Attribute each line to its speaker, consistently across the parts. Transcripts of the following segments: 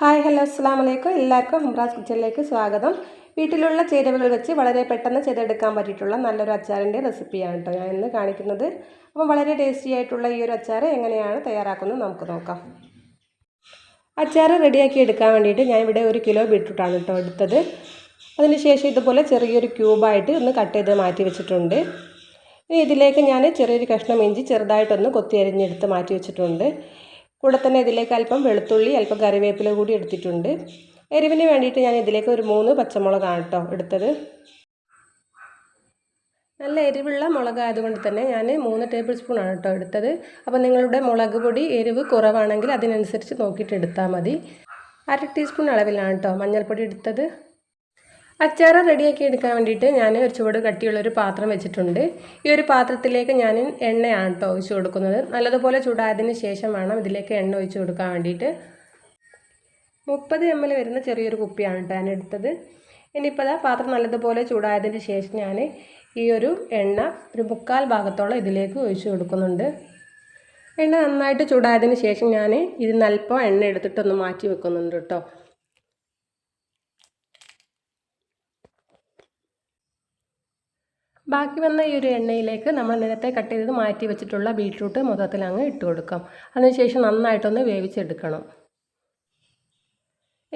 Speaker 1: Hi hello അസ്സാം വലൈക്കും എല്ലാവർക്കും ഹംറാസ് കിച്ചണിലേക്ക് സ്വാഗതം. വീട്ടിലുള്ള ചേരുവകൾ വെച്ച് വളരെ പെട്ടെന്ന് ചെയ്തെടുക്കാൻ പറ്റിയിട്ടുള്ള നല്ലൊരു അച്ചാറിന്റെ റെസിപ്പിയാണ് കേട്ടോ ഞാൻ ഇന്ന് കാണിക്കുന്നത്. അപ്പോൾ വളരെ ടേസ്റ്റി ആയിട്ടുള്ള ഈ ഒരു അച്ചാർ എങ്ങനെയാണ് തയ്യാറാക്കുന്നത് നമുക്ക് നോക്കാം. അച്ചാർ റെഡിയാക്കി എടുക്കാൻ വേണ്ടിയിട്ട് ഞാൻ ഇവിടെ ഒരു കിലോ ബീട്രൂട്ടാണ് കേട്ടോ എടുത്തത്. അതിനുശേഷം ഇതുപോലെ ചെറിയൊരു ക്യൂബായിട്ട് ഒന്ന് കട്ട് ചെയ്ത് മാറ്റി വെച്ചിട്ടുണ്ട്. ഇനി ഇതിലേക്ക് ഞാൻ ചെറിയൊരു കഷ്ണം ഇഞ്ചി ചെറുതായിട്ടൊന്ന് കൊത്തി അരിഞ്ഞെടുത്ത് മാറ്റി വെച്ചിട്ടുണ്ട്. കൂടെ തന്നെ ഇതിലേക്ക് അല്പം വെളുത്തുള്ളി അല്പം കറിവേപ്പില കൂടി എടുത്തിട്ടുണ്ട്. എരിവിന് വേണ്ടിയിട്ട് ഞാൻ ഇതിലേക്ക് ഒരു മൂന്ന് പച്ചമുളകാണ് കേട്ടോ എടുത്തത്. നല്ല എരിവുള്ള മുളകായതുകൊണ്ട് തന്നെ ഞാൻ മൂന്ന് ടേബിൾ സ്പൂണാണ് കേട്ടോ എടുത്തത്. അപ്പോൾ നിങ്ങളുടെ മുളക് പൊടി എരിവ് കുറവാണെങ്കിൽ അതിനനുസരിച്ച് നോക്കിയിട്ട് എടുത്താൽ മതി. അര ടീസ്പൂൺ അളവിലാണ് കേട്ടോ മഞ്ഞൾപ്പൊടി എടുത്തത്. അച്ചാർ റെഡിയാക്കി എടുക്കാൻ വേണ്ടിയിട്ട് ഞാൻ ഒരു ചുവട് കട്ടിയുള്ളൊരു പാത്രം വെച്ചിട്ടുണ്ട്. ഈ ഒരു പാത്രത്തിലേക്ക് ഞാൻ എണ്ണയാണ് കേട്ടോ ഒഴിച്ചു കൊടുക്കുന്നത്. നല്ലതുപോലെ ചൂടായതിന് ശേഷം വേണം ഇതിലേക്ക് എണ്ണ ഒഴിച്ചു കൊടുക്കാൻ വേണ്ടിയിട്ട്. മുപ്പത് എം എൽ വരുന്ന ചെറിയൊരു കുപ്പിയാണ് കേട്ടോ ഞാൻ എടുത്തത്. ഇനിയിപ്പോൾ അതാ പാത്രം നല്ലതുപോലെ ചൂടായതിന് ശേഷം ഞാൻ ഈ ഒരു എണ്ണ ഒരു മുക്കാൽ ഭാഗത്തോളം ഇതിലേക്ക് ഒഴിച്ചു കൊടുക്കുന്നുണ്ട്. എണ്ണ നന്നായിട്ട് ചൂടായതിന് ശേഷം ഞാൻ ഇതിൽ അല്പം എണ്ണ എടുത്തിട്ടൊന്ന് മാറ്റി വെക്കുന്നുണ്ട് കേട്ടോ ബാക്കി വന്ന ഈ ഒരു എണ്ണയിലേക്ക് നമ്മൾ നേരത്തെ കട്ട് ചെയ്ത് മാറ്റി വെച്ചിട്ടുള്ള ബീട്രൂട്ട് മൊത്തത്തിൽ അങ്ങ് ഇട്ട് കൊടുക്കാം. അതിനുശേഷം നന്നായിട്ടൊന്ന് വേവിച്ചെടുക്കണം.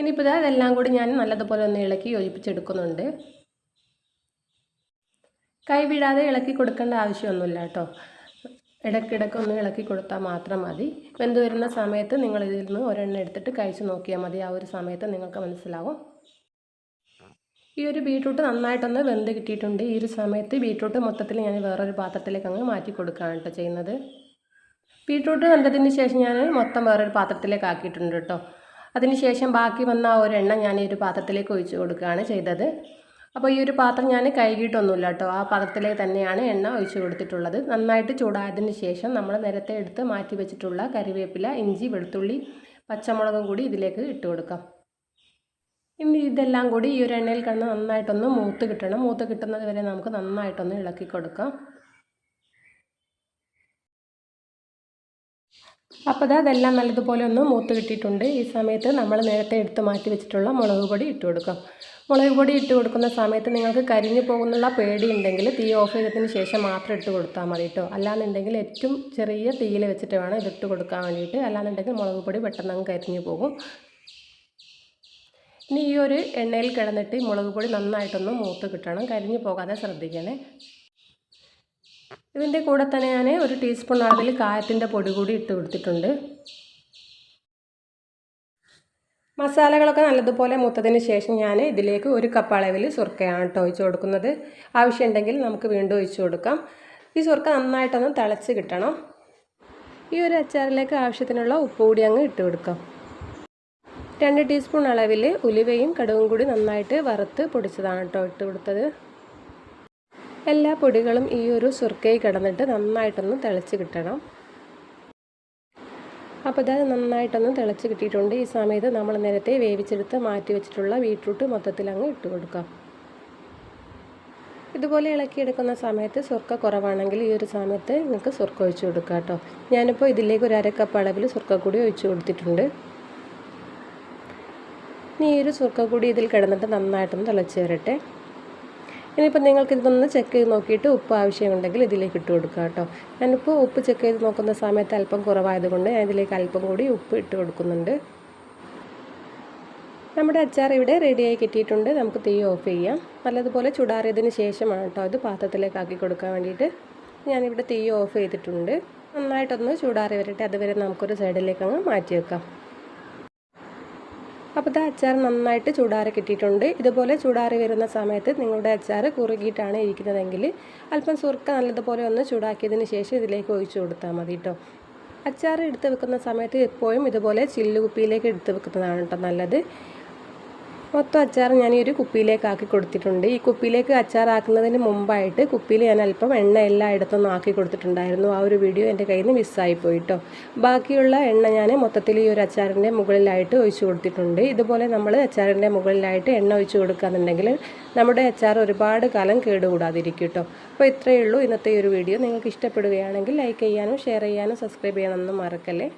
Speaker 1: ഇനിയിപ്പോൾ ഇതാ ഇതെല്ലാം കൂടി ഞാൻ നല്ലതുപോലെ ഒന്ന് ഇളക്കി യോജിപ്പിച്ചെടുക്കുന്നുണ്ട്. കൈവിടാതെ ഇളക്കി കൊടുക്കേണ്ട ആവശ്യമൊന്നുമില്ല കേട്ടോ. ഇടയ്ക്കിടയ്ക്ക് ഒന്ന് ഇളക്കി കൊടുത്താൽ മാത്രം മതി. വെന്ത് വരുന്ന സമയത്ത് നിങ്ങൾ ഇതിൽ നിന്ന് ഒരെണ്ണം എടുത്തിട്ട് കഴിച്ച് നോക്കിയാൽ മതി. ആ ഒരു സമയത്ത് നിങ്ങൾക്ക് മനസ്സിലാവും. ഈ ഒരു ബീട്രൂട്ട് നന്നായിട്ടൊന്ന് വെന്ത് കിട്ടിയിട്ടുണ്ട്. ഈ ഒരു സമയത്ത് ബീട്രൂട്ട് മൊത്തത്തിൽ ഞാൻ വേറൊരു പാത്രത്തിലേക്ക് അങ്ങ് മാറ്റി കൊടുക്കുകയാണ് കേട്ടോ ചെയ്യുന്നത്. ബീട്രൂട്ട് വെന്തതിന് ശേഷം ഞാൻ മൊത്തം വേറൊരു പാത്രത്തിലേക്ക് ആക്കിയിട്ടുണ്ട് കേട്ടോ അതിന് ശേഷം ബാക്കി വന്ന ആ ഒരു എണ്ണ ഞാൻ ഈ ഒരു പാത്രത്തിലേക്ക് ഒഴിച്ച് കൊടുക്കുകയാണ് ചെയ്തത്. അപ്പോൾ ഈ ഒരു പാത്രം ഞാൻ കഴുകിയിട്ടൊന്നുമില്ല കേട്ടോ ആ പാത്രത്തിലേക്ക് തന്നെയാണ് എണ്ണ ഒഴിച്ച് കൊടുത്തിട്ടുള്ളത്. നന്നായിട്ട് ചൂടായതിന് ശേഷം നമ്മൾ നേരത്തെ എടുത്ത് മാറ്റി വെച്ചിട്ടുള്ള കറിവേപ്പില ഇഞ്ചി വെളുത്തുള്ളി പച്ചമുളകും കൂടി ഇതിലേക്ക് ഇട്ട് കൊടുക്കാം. ഇനി ഇതെല്ലാം കൂടി ഈ ഒരു എണ്ണയിൽ കിടന്ന് നന്നായിട്ടൊന്ന് മൂത്ത് കിട്ടണം. മൂത്ത് കിട്ടുന്നത് വരെ നമുക്ക് നന്നായിട്ടൊന്ന് ഇളക്കി കൊടുക്കാം. അപ്പോൾ അതാ അതെല്ലാം നല്ലതുപോലെ ഒന്ന് മൂത്ത് കിട്ടിയിട്ടുണ്ട്. ഈ സമയത്ത് നമ്മൾ നേരത്തെ എടുത്ത് മാറ്റി വെച്ചിട്ടുള്ള മുളക് പൊടി ഇട്ട് കൊടുക്കാം. മുളക് പൊടി ഇട്ട് കൊടുക്കുന്ന സമയത്ത് നിങ്ങൾക്ക് കരിഞ്ഞു പോകുന്നുള്ള പേടി ഉണ്ടെങ്കിൽ തീ ഓഫ് ചെയ്തതിന് ശേഷം മാത്രം ഇട്ട് കൊടുത്താൽ മതി കേട്ടോ. അല്ലാന്നുണ്ടെങ്കിൽ ഏറ്റവും ചെറിയ തീയിൽ വെച്ചിട്ട് വേണം ഇതിട്ട് കൊടുക്കാൻ വേണ്ടിയിട്ട്. അല്ലാന്നുണ്ടെങ്കിൽ മുളക് പൊടി പെട്ടെന്ന് അങ്ങ് കരിഞ്ഞു പോകും. ഇനി ഈ ഒരു എണ്ണയിൽ കിടന്നിട്ട് മുളക് പൊടി നന്നായിട്ടൊന്ന് മൂത്ത് കിട്ടണം. കരിഞ്ഞു പോകാതെ ശ്രദ്ധിക്കണേ. ഇതിന്റെ കൂടെ തന്നെ ഞാൻ ഒരു ടീസ്പൂൺ അളവിൽ കായത്തിന്റെ പൊടി കൂടി ഇട്ട് കൊടുത്തിട്ടുണ്ട്. മസാലകളൊക്കെ നല്ലതുപോലെ മൂത്തതിന് ശേഷം ഞാൻ ഇതിലേക്ക് ഒരു കപ്പ് അളവിൽ സുർക്കയാണ് കേട്ടോ ഒഴിച്ചു കൊടുക്കുന്നത്. ആവശ്യമുണ്ടെങ്കിൽ നമുക്ക് വീണ്ടും ഒഴിച്ചു കൊടുക്കാം. ഈ സുർക്ക നന്നായിട്ടൊന്ന് തിളച്ച് കിട്ടണം. ഈ ഒരു അച്ചാറിലേക്ക് ആവശ്യത്തിനുള്ള ഉപ്പ് കൂടി അങ്ങ് ഇട്ട് കൊടുക്കാം. രണ്ട് ടീസ്പൂൺ അളവിൽ ഉലുവയും കടുകും കൂടി നന്നായിട്ട് വറുത്ത് പൊടിച്ചതാണ് കേട്ടോ ഇട്ട് കൊടുത്തത്. എല്ലാ പൊടികളും ഈ ഒരു സുർക്കയിൽ കിടന്നിട്ട് നന്നായിട്ടൊന്ന് തിളച്ച് കിട്ടണം. അപ്പോൾ ഇത് നന്നായിട്ടൊന്ന് തിളച്ച് കിട്ടിയിട്ടുണ്ട്. ഈ സമയത്ത് നമ്മൾ നേരത്തെ വേവിച്ചെടുത്ത് മാറ്റി വെച്ചിട്ടുള്ള ബീട്രൂട്ട് മൊത്തത്തിൽ അങ്ങ് ഇട്ട് കൊടുക്കാം. ഇതുപോലെ ഇളക്കിയെടുക്കുന്ന സമയത്ത് സുർക്ക കുറവാണെങ്കിൽ ഈ ഒരു സമയത്ത് നിങ്ങൾക്ക് സുർക്ക ഒഴിച്ചു കൊടുക്കാം കേട്ടോ. ഞാനിപ്പോൾ ഇതിലേക്ക് ഒരു അരക്കപ്പ് അളവിൽ സുർക്ക കൂടി ഒഴിച്ചു കൊടുത്തിട്ടുണ്ട്. ഇനി ഈ ഒരു സുർക്ക കൂടി ഇതിൽ കിടന്നിട്ട് നന്നായിട്ടൊന്ന് തിളച്ച് വരട്ടെ. ഇനിയിപ്പോൾ നിങ്ങൾക്ക് ഇതൊന്ന് ചെക്ക് ചെയ്ത് നോക്കിയിട്ട് ഉപ്പ് ആവശ്യമുണ്ടെങ്കിൽ ഇതിലേക്ക് ഇട്ട് കൊടുക്കുക കേട്ടോ. ഞാനിപ്പോൾ ഉപ്പ് ചെക്ക് ചെയ്ത് നോക്കുന്ന സമയത്ത് അല്പം കുറവായതുകൊണ്ട് ഞാൻ ഇതിലേക്ക് അല്പം കൂടി ഉപ്പ് ഇട്ട് കൊടുക്കുന്നുണ്ട്. നമ്മുടെ അച്ചാർ ഇവിടെ റെഡിയായി കിട്ടിയിട്ടുണ്ട്. നമുക്ക് തീ ഓഫ് ചെയ്യാം. നല്ലതുപോലെ ചുടാറിയതിന് ശേഷമാണ് കേട്ടോ ഇത് പാത്രത്തിലേക്ക് ആക്കി കൊടുക്കാൻ വേണ്ടിയിട്ട്. ഞാനിവിടെ തീ ഓഫ് ചെയ്തിട്ടുണ്ട്. നന്നായിട്ടൊന്ന് ചൂടാറി വരട്ടെ. അതുവരെ നമുക്കൊരു സൈഡിലേക്ക് അങ്ങ് മാറ്റി വെക്കാം. അപ്പോൾ ഇത് അച്ചാർ നന്നായിട്ട് ചൂടാറി കിട്ടിയിട്ടുണ്ട്. ഇതുപോലെ ചൂടാറി വരുന്ന സമയത്ത് നിങ്ങളുടെ അച്ചാർ കുറുകിയിട്ടാണ് ഇരിക്കുന്നതെങ്കിൽ അല്പം സുർക്ക നല്ലതുപോലെ ഒന്ന് ചൂടാക്കിയതിന് ശേഷം ഇതിലേക്ക് ഒഴിച്ചു കൊടുത്താൽ മതി കേട്ടോ അച്ചാർ എടുത്ത് വെക്കുന്ന സമയത്ത് എപ്പോഴും ഇതുപോലെ ചില്ലുകുപ്പിയിലേക്ക് എടുത്ത് വെക്കുന്നതാണ് കേട്ടോ നല്ലത്. മൊത്തം അച്ചാർ ഞാൻ ഈ ഒരു കുപ്പിയിലേക്കാക്കി കൊടുത്തിട്ടുണ്ട്. ഈ കുപ്പിയിലേക്ക് അച്ചാറാക്കുന്നതിന് മുമ്പായിട്ട് കുപ്പിയിൽ ഞാൻ അല്പം എണ്ണ എല്ലായിടത്തും ആക്കി കൊടുത്തിട്ടുണ്ടായിരുന്നു. ആ ഒരു വീഡിയോ എന്റെ കയ്യിൽ നിന്ന് മിസ്സായി പോയിട്ടോ ബാക്കിയുള്ള എണ്ണ ഞാൻ മൊത്തത്തിൽ ഈ ഒരു അച്ചാറിന്റെ മുകളിലായിട്ട് ഒഴിച്ചു കൊടുത്തിട്ടുണ്ട്. ഇതുപോലെ നമ്മൾ അച്ചാറിന്റെ മുകളിലായിട്ട് എണ്ണ ഒഴിച്ചു കൊടുക്കുകയെന്നുണ്ടെങ്കിൽ നമ്മുടെ അച്ചാർ ഒരുപാട് കാലം കേടുകൂടാതിരിക്കും കേട്ടോ അപ്പോൾ ഇത്രയേ ഉള്ളൂ ഇന്നത്തെ ഈ ഒരു വീഡിയോ. നിങ്ങൾക്ക് ഇഷ്ടപ്പെടുകയാണെങ്കിൽ ലൈക്ക് ചെയ്യാനും ഷെയർ ചെയ്യാനും സബ്സ്ക്രൈബ് ചെയ്യാനൊന്നും മറക്കല്ലേ?